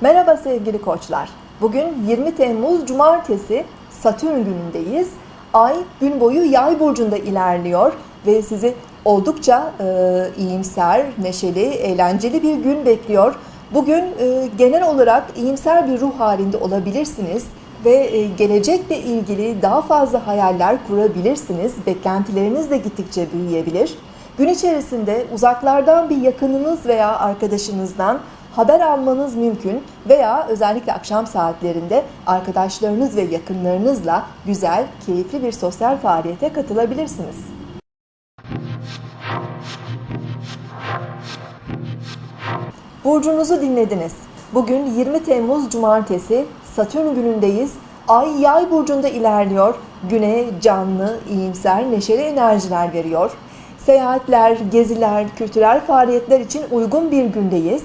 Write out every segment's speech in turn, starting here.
Merhaba sevgili koçlar. Bugün 20 Temmuz Cumartesi Satürn günündeyiz. Ay gün boyu yay burcunda ilerliyor ve sizi oldukça e, iyimser, neşeli, eğlenceli bir gün bekliyor. Bugün e, genel olarak iyimser bir ruh halinde olabilirsiniz ve e, gelecekle ilgili daha fazla hayaller kurabilirsiniz. Beklentileriniz de gittikçe büyüyebilir. Gün içerisinde uzaklardan bir yakınınız veya arkadaşınızdan haber almanız mümkün veya özellikle akşam saatlerinde arkadaşlarınız ve yakınlarınızla güzel, keyifli bir sosyal faaliyete katılabilirsiniz. Burcunuzu dinlediniz. Bugün 20 Temmuz Cumartesi Satürn günündeyiz. Ay yay burcunda ilerliyor. Güne canlı, iyimser, neşeli enerjiler veriyor. Seyahatler, geziler, kültürel faaliyetler için uygun bir gündeyiz.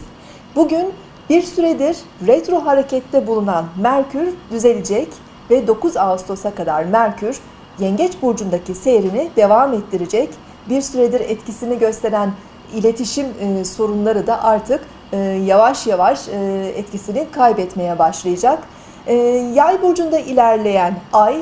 Bugün bir süredir retro harekette bulunan Merkür düzelecek ve 9 Ağustos'a kadar Merkür Yengeç burcundaki seyrini devam ettirecek. Bir süredir etkisini gösteren iletişim e, sorunları da artık e, yavaş yavaş e, etkisini kaybetmeye başlayacak. E, Yay burcunda ilerleyen Ay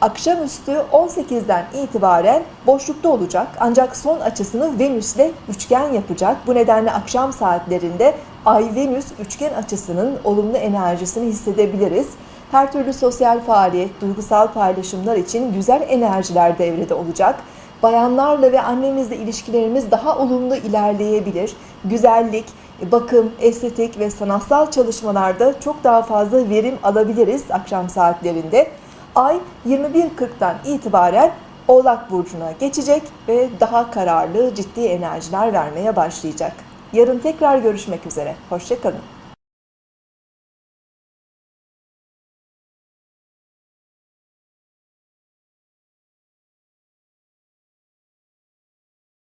akşamüstü 18'den itibaren boşlukta olacak. Ancak son açısını Venüs'le üçgen yapacak. Bu nedenle akşam saatlerinde Ay-Venüs üçgen açısının olumlu enerjisini hissedebiliriz. Her türlü sosyal faaliyet, duygusal paylaşımlar için güzel enerjiler devrede olacak. Bayanlarla ve annemizle ilişkilerimiz daha olumlu ilerleyebilir. Güzellik, bakım, estetik ve sanatsal çalışmalarda çok daha fazla verim alabiliriz akşam saatlerinde. Ay 21.40'dan itibaren Oğlak Burcu'na geçecek ve daha kararlı, ciddi enerjiler vermeye başlayacak. Yarın tekrar görüşmek üzere. Hoşçakalın.